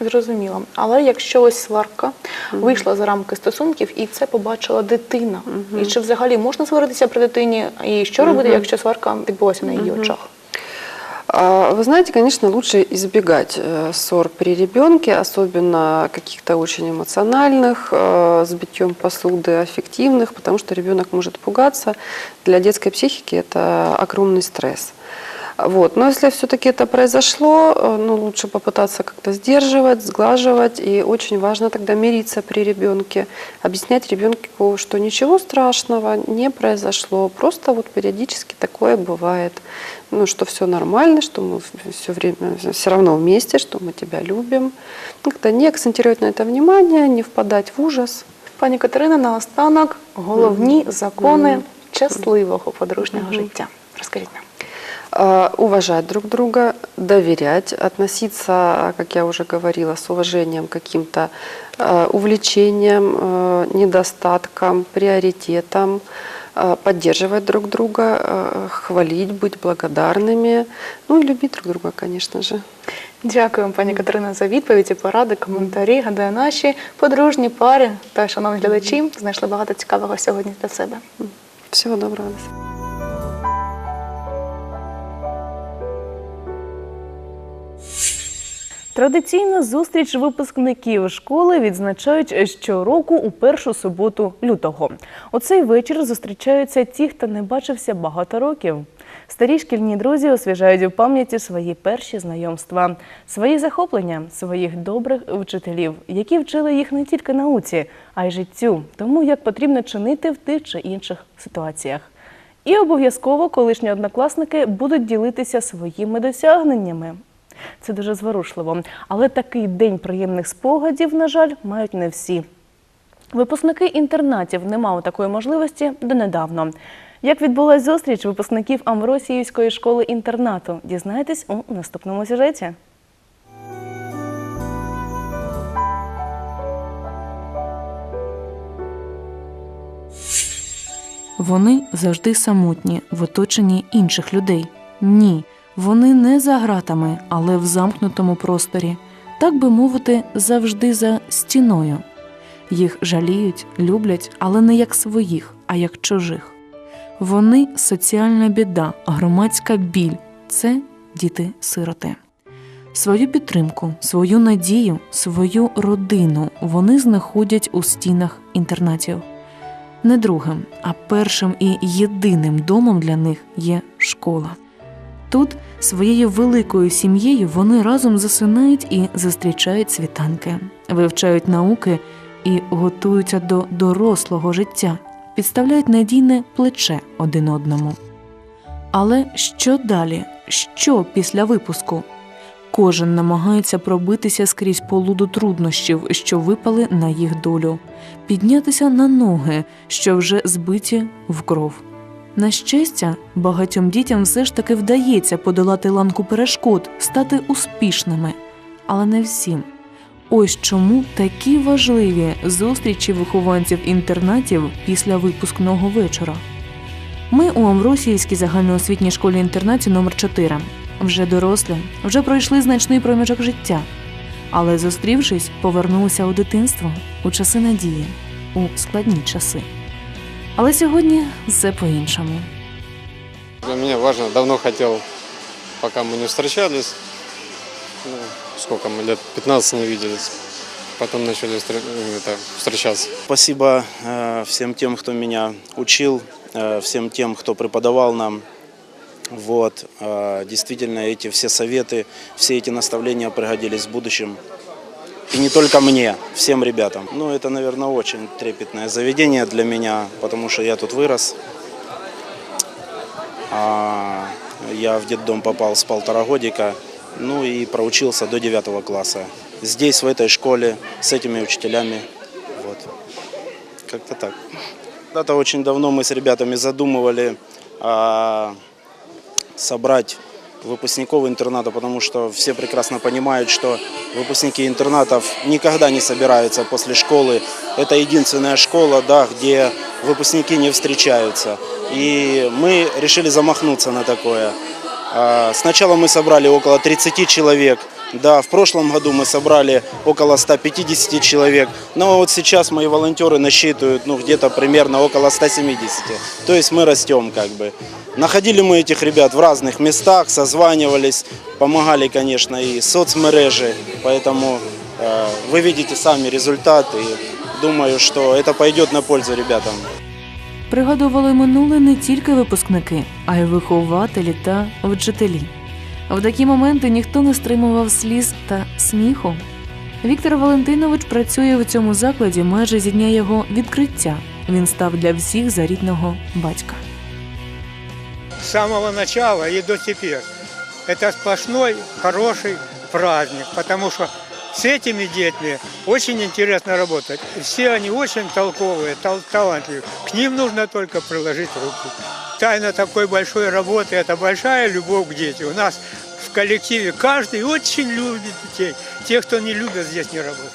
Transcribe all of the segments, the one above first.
Зрозуміло. Але якщо ось сварка вийшла за рамки стосунків і це побачила дитина, і чи взагалі можна сваритися при дитині, і що робити, якщо сварка відбулася на її очах? А, Вы знаете, конечно, лучше избегать э, ссор при ребенке, особенно каких-то очень эмоциональных, э, с битьем посуды, аффективных, потому что ребенок может пугаться. Для детской психики это огромный стресс. Вот. Но если все-таки это произошло, э, ну, лучше попытаться как-то сдерживать, сглаживать. И очень важно тогда мириться при ребенке, объяснять ребенку, что ничего страшного не произошло, просто вот периодически такое бывает. Ну, что все нормально, что мы все время все равно вместе, что мы тебя любим. Ну, Как-то не акцентировать на это внимание, не впадать в ужас. Пані Катерина, наостанок головні закони щасливого подружнього життя. Розкажіть нам. Э, уважать друг друга, доверять, относиться, как я уже говорила, с уважением к каким-то э, увлечениям, э, недостаткам, приоритетам, э, поддерживать друг друга, э, хвалить, быть благодарными, ну и любить друг друга, конечно же. Дякую, пані Катерина, за відповіді, поради, коментарі. Гадаю, наші подружні пари та шановні глядачі знайшли багато цікавого сьогодні для себе. Всего доброго. Традиційно зустріч випускників школи відзначають щороку у першу суботу лютого. У цей вечір зустрічаються ті, хто не бачився багато років. Старі шкільні друзі освіжають у пам'яті свої перші знайомства, свої захоплення, своїх добрих вчителів, які вчили їх не тільки науці, а й життю, тому як потрібно чинити в тих чи інших ситуаціях. І обов'язково колишні однокласники будуть ділитися своїми досягненнями. Це дуже зворушливо. Але такий день приємних спогадів, на жаль, мають не всі. Випускники інтернатів не мали такої можливості донедавно. Як відбулась зустріч випускників Амвросіївської школи інтернату? Дізнаєтесь у наступному сюжеті. Вони завжди самотні в оточенні інших людей. Ні, вони не за гратами, але в замкнутому просторі, так би мовити, завжди за стіною. Їх жаліють, люблять, але не як своїх, а як чужих. Вони соціальна біда, громадська біль це діти-сироти. Свою підтримку, свою надію, свою родину вони знаходять у стінах інтернатів. Не другим, а першим і єдиним домом для них є школа. Тут своєю великою сім'єю вони разом засинають і зустрічають світанки, вивчають науки і готуються до дорослого життя, підставляють надійне плече один одному. Але що далі? Що після випуску? Кожен намагається пробитися скрізь полуду труднощів, що випали на їх долю, піднятися на ноги, що вже збиті в кров. На щастя, багатьом дітям все ж таки вдається подолати ланку перешкод, стати успішними, але не всім. Ось чому такі важливі зустрічі вихованців інтернатів після випускного вечора. Ми у Амвросіївській загальноосвітній школі інтернаті номер 4 вже дорослі, вже пройшли значний проміжок життя, але зустрівшись, повернулися у дитинство, у часи надії, у складні часи. Але сьогодні все по-іншому. Для меня важно, давно хотел, пока мы не встречались, ну, сколько мы, лет 15 не виделись, потом начали встр- это, встречаться. Спасибо э, всем тем, кто меня учил, э, всем тем, кто преподавал нам. Вот, э, действительно, эти все советы, все эти наставления пригодились в будущем. И не только мне, всем ребятам. Ну, это, наверное, очень трепетное заведение для меня, потому что я тут вырос. А, я в детдом попал с полтора годика, ну и проучился до девятого класса. Здесь, в этой школе, с этими учителями. Вот. Как-то так. Когда-то очень давно мы с ребятами задумывали а, собрать выпускников интерната, потому что все прекрасно понимают, что выпускники интернатов никогда не собираются после школы. Это единственная школа, да, где выпускники не встречаются. И мы решили замахнуться на такое. А, Сначала мы собрали около 30 человек, Да, в прошлом году мы собрали около 150 человек, но вот сейчас мои волонтеры насчитывают ну, где-то примерно около 170. То есть мы растем как бы. Находили мы этих ребят в разных местах, созванивались, помогали, конечно, и соцмережи, поэтому э, вы видите сами результаты. И думаю, что это пойдет на пользу ребятам. Пригадували минуле не тільки випускники, а й вихователі та вчителі. В такі моменти ніхто не стримував сліз та сміху. Віктор Валентинович працює в цьому закладі майже зі дня його відкриття. Він став для всіх за рідного батька. с самого начала и до теперь. Это сплошной хороший праздник, потому что с этими детьми очень интересно работать. Все они очень толковые, тал- талантливые. К ним нужно только приложить руки. Тайна такой большой работы – это большая любовь к детям. У нас в коллективе каждый очень любит детей. Те, кто не любит, здесь не работают.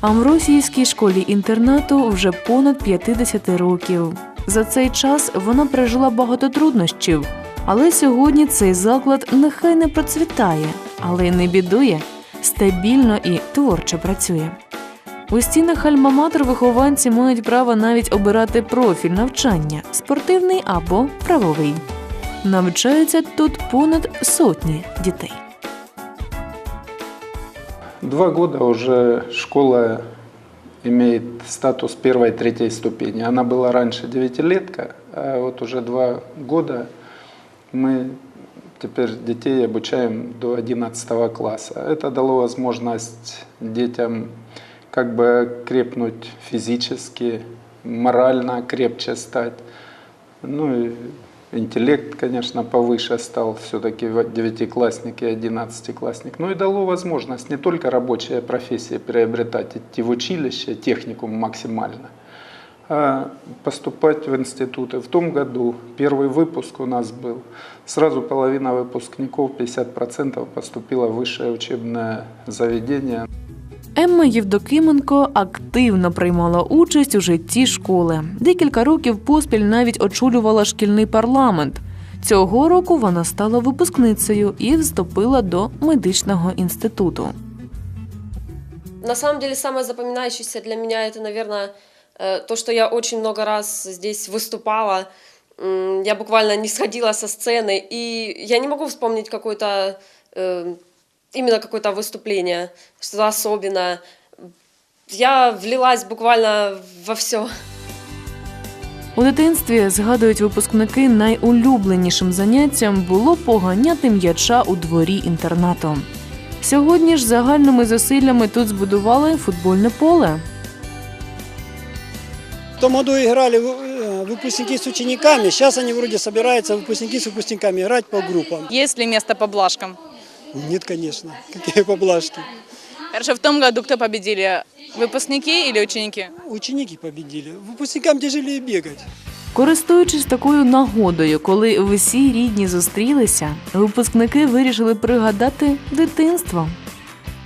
Амвросіївській школі інтернату вже понад 50 років. За цей час вона пережила багато труднощів, але сьогодні цей заклад нехай не процвітає, але й не бідує, стабільно і творчо працює. У стінах Альма-Матер вихованці мають право навіть обирати профіль навчання спортивний або правовий. Навчаються тут понад сотні дітей. Два года уже школа имеет статус первой и третьей ступени. Она была раньше девятилетка, а вот уже два года мы теперь детей обучаем до 11 класса. Это дало возможность детям как бы крепнуть физически, морально крепче стать. Ну интеллект, конечно, повыше стал все-таки девятиклассник и одиннадцатиклассник. Ну и дало возможность не только рабочие профессии приобретать, идти в училище, техникум максимально, а поступать в институты. В том году первый выпуск у нас был. Сразу половина выпускников, 50% поступила в высшее учебное заведение. Емма Євдокименко активно приймала участь у житті школи. Декілька років поспіль навіть очолювала шкільний парламент. Цього року вона стала випускницею і вступила до медичного інституту. На самом деле самое запоминающееся для меня это, наверное, э, то, что я очень много раз здесь выступала. М, Я буквально не сходила со сцены, и я не могу вспомнить какое-то э, именно какое-то выступление, что-то особенное. Я влилась буквально во все. У дитинстві згадують випускники найулюбленішим заняттям було поганяти м'яча у дворі інтернату. Сьогодні ж загальними зусиллями тут збудували футбольне поле. В том году играли э, выпускники с учениками, сейчас они вроде собираются выпускники с выпускниками играть по группам. Есть ли место по блажкам? Нет, конечно, какие поблажки. Хорошо, в том году кто победили? Выпускники или ученики? Ученики победили, выпускникам тяжелее бегать. Користуючись такою нагодою, коли всі рідні зустрілися, випускники вирішили пригадати дитинство.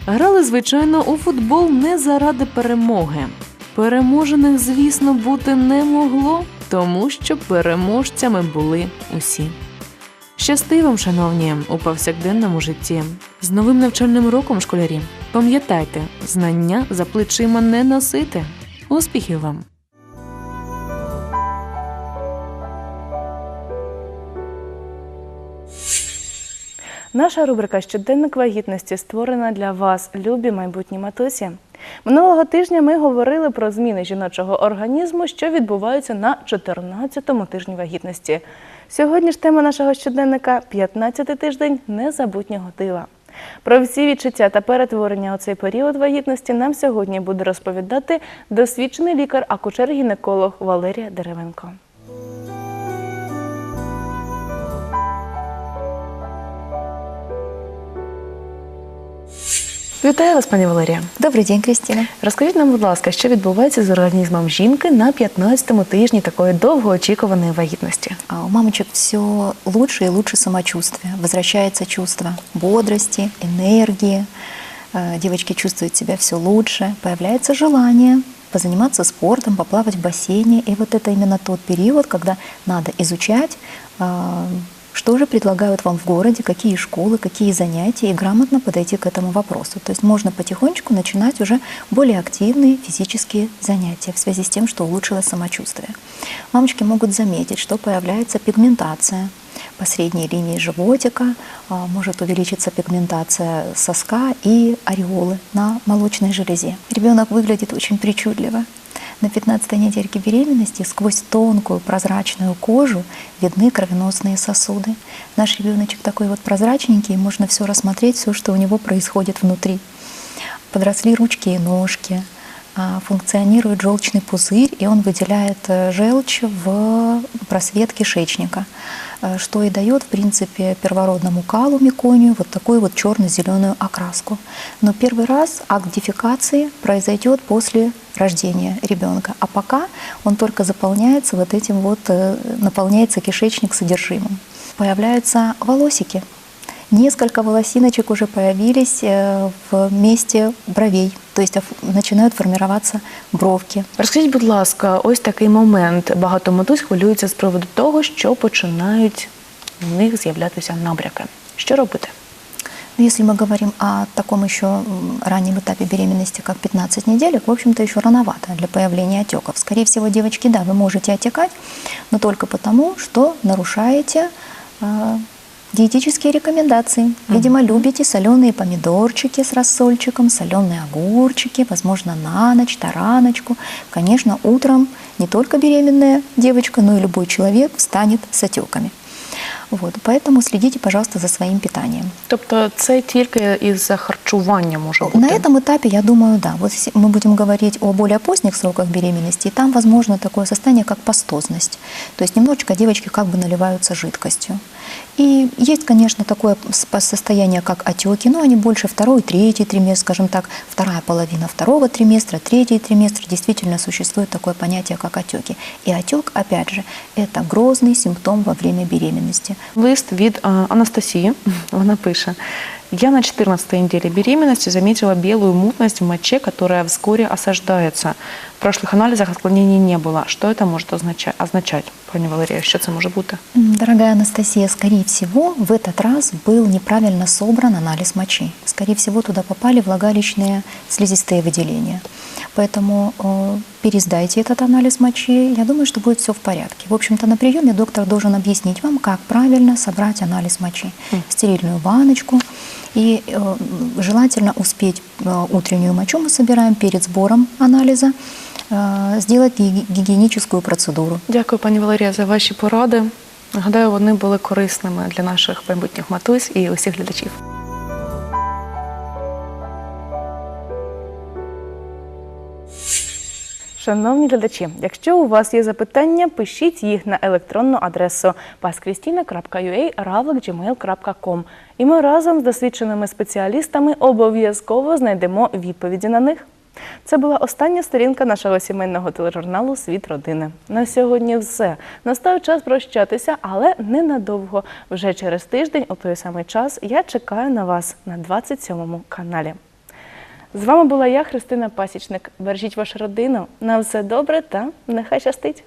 Грали, звичайно, у футбол не заради перемоги. Переможених, звісно, бути не могло, тому що переможцями були усі. Щасти вам, шановні, у повсякденному житті. З новим навчальним роком, школярі. Пам'ятайте, знання за плечима не носити. Успіхів вам! Наша рубрика Щоденник вагітності створена для вас, любі майбутні матусі. Минулого тижня ми говорили про зміни жіночого організму, що відбуваються на 14-му тижні вагітності. Сьогодні ж тема нашого щоденника 15-й тиждень незабутнього дива. Про всі відчуття та перетворення у цей період вагітності нам сьогодні буде розповідати досвідчений лікар-акушер-гінеколог Валерія Деревенко. Вітаю вас, пані Валерія. Добрый день, Кристина. Розкажіть нам, будь ласка, що відбувається з організмом жінки на 15-му тижні такої довгоочікуваної вагітності? А У мамочек все лучше и лучше самочувствие. Возвращается чувство бодрости, энергии. Э, Девочки чувствуют себя все лучше. Появляется желание позаниматься спортом, поплавать в бассейне. И вот это именно тот период, когда надо изучать э, что же предлагают вам в городе, какие школы, какие занятия, и грамотно подойти к этому вопросу. То есть можно потихонечку начинать уже более активные физические занятия в связи с тем, что улучшилось самочувствие. Мамочки могут заметить, что появляется пигментация по средней линии животика, а, может увеличиться пигментация соска и ореолы на молочной железе. Ребенок выглядит очень причудливо. На 15 недельке беременности сквозь тонкую прозрачную кожу видны кровеносные сосуды. Наш ребеночек такой вот прозрачненький, и можно все рассмотреть, все, что у него происходит внутри. Подросли ручки и ножки, а, функционирует желчный пузырь, и он выделяет э, желчь в просвет кишечника, э, что и дает, в принципе, первородному калу меконию вот такую вот черно-зеленую окраску. Но первый раз акт произойдет после рождения ребенка, а пока он только заполняется вот этим вот, э, наполняется кишечник содержимым. Появляются волосики. Несколько волосиночек уже появились э, в месте бровей, то есть начинают формироваться бровки. Розкажіть, будь ласка, ось такий момент. Багато матусь хвилюються з приводу того, що починають в них з'являтися набряки. Що робити? Но если мы говорим о таком еще раннем этапе беременности, как 15 недель, в общем-то еще рановато для появления отеков. Скорее всего, девочки, да, вы можете отекать, но только потому, что нарушаете э, диетические рекомендации. Видимо, любите соленые помидорчики с рассольчиком, соленые огурчики, возможно, на ночь, тараночку. Конечно, утром не только беременная девочка, но и любой человек встанет с отеками. Вот, поэтому следите, пожалуйста, за своим питанием. Тобто це тільки із-за харчування може бути? На этом этапе, я думаю, да. Вот мы будем говорить о более поздних сроках беременности, и там возможно такое состояние, как пастозность. То есть немножечко девочки как бы наливаются жидкостью. И есть, конечно, такое с- состояние, как отеки, но они больше второй, третий триместр, скажем так, вторая половина второго триместра, третий триместр. Действительно существует такое понятие, как отеки. И отек, опять же, это грозный симптом во время беременности. Лист від е, Анастасії. Вона пише: Я на 14 неделе беременности заметила белую мутность в моче, которая вскоре осаждается. В прошлых анализах отклонений не было. Что это может означать? означать? Пані Валерія, що це може бути? М, Дорогая Анастасия, скорее всего, в этот раз был неправильно собран анализ мочи. Скорее всего, туда попали влагалищные слизистые выделения. Поэтому э, пересдайте этот анализ мочи. Я думаю, что будет все в порядке. В общем-то, на приеме доктор должен объяснить вам, как правильно собрать анализ мочи. Стерильную баночку. И э, желательно успеть э, утреннюю мочу мы собираем перед сбором анализа, э, сделать ги- гигиеническую процедуру. Дякую, пані Валерія, за ваші поради. Нагадаю, вони були корисними для наших майбутніх матусь і усіх глядачів. Шановні глядачі, якщо у вас є запитання, пишіть їх на електронну адресу paskristina.ua.ravlik.gmail.com і ми разом з досвідченими спеціалістами обов'язково знайдемо відповіді на них. Це була остання сторінка нашого сімейного тележурналу Світ родини. На сьогодні все. Настав час прощатися, але ненадовго. Вже через тиждень, у той самий час, я чекаю на вас на 27 каналі. З вами була я, Христина Пасічник. Бережіть вашу родину. На все добре та нехай щастить!